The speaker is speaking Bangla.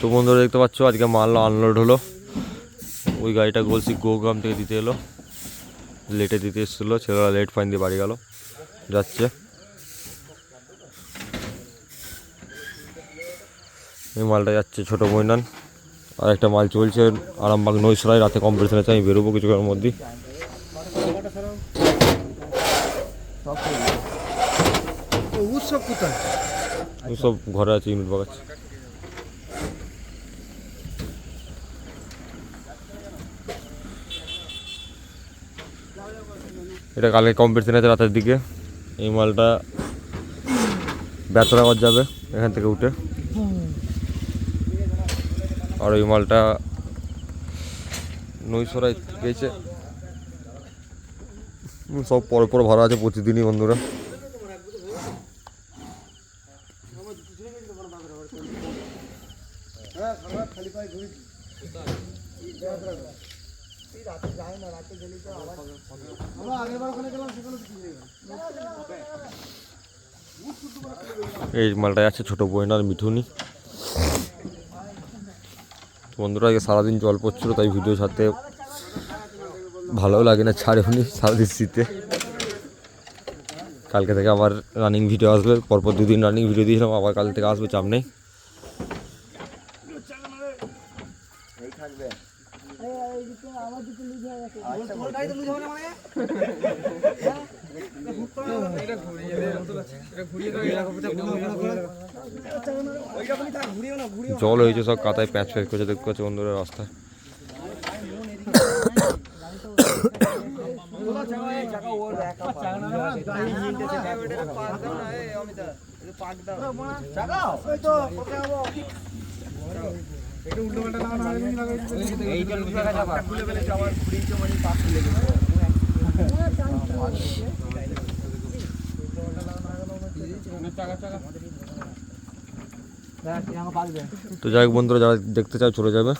তো বন্ধুরা দেখতে পাচ্ছ আজকে মাল আনলোড হলো। ওই গাড়িটা গলসি গোগ্রাম থেকে দিতে এলো। লেটে দিতে এসেছিল ছেলেরা লেট ফাইন দিয়ে বাড়ি গেল। যাচ্ছে। এই মালটা যাচ্ছে ছোটো মৈনান আর একটা মাল চলছে আরামবাগ নৈসরাই রাতে কম্পিটিশন আছে আমি বেরোবো কিছুক্ষণের মধ্যেই। সব ঘরে আছে ইউনিট বাগাচ্ছে। এটা কালকে কম্পিটিশন আছে রাতের দিকে। এই মালটা বেতরাগর যাবে এখান থেকে উঠে। আর ওই মালটা নৈশরায় গেছে। সব পরে পরে ভরা আছে প্রতিদিনই বন্ধুরা। এই মালটা আছে ছোটো বোন আর মিঠুনি। বন্ধুরা, আজকে সারাদিন জল পড়ছিল, তাই ভিডিও ছাড়তে ভালোও লাগে না ছাড়ে ছাড়েওনি সারাদিন শীতে। কালকে থেকে আবার রানিং ভিডিও আসবে, পরপর দুদিন রানিং ভিডিও দিয়েছিলাম, আবার কাল থেকে আসবে, চাপ নেই। জল হয়েছে সব কাতায় প্যাচ প্যাচ করছে দেখতে পাচ্ছে বন্ধুরা রাস্তায় তো যাই হোক বন্ধুরা যারা দেখতে চাও চলে যাবে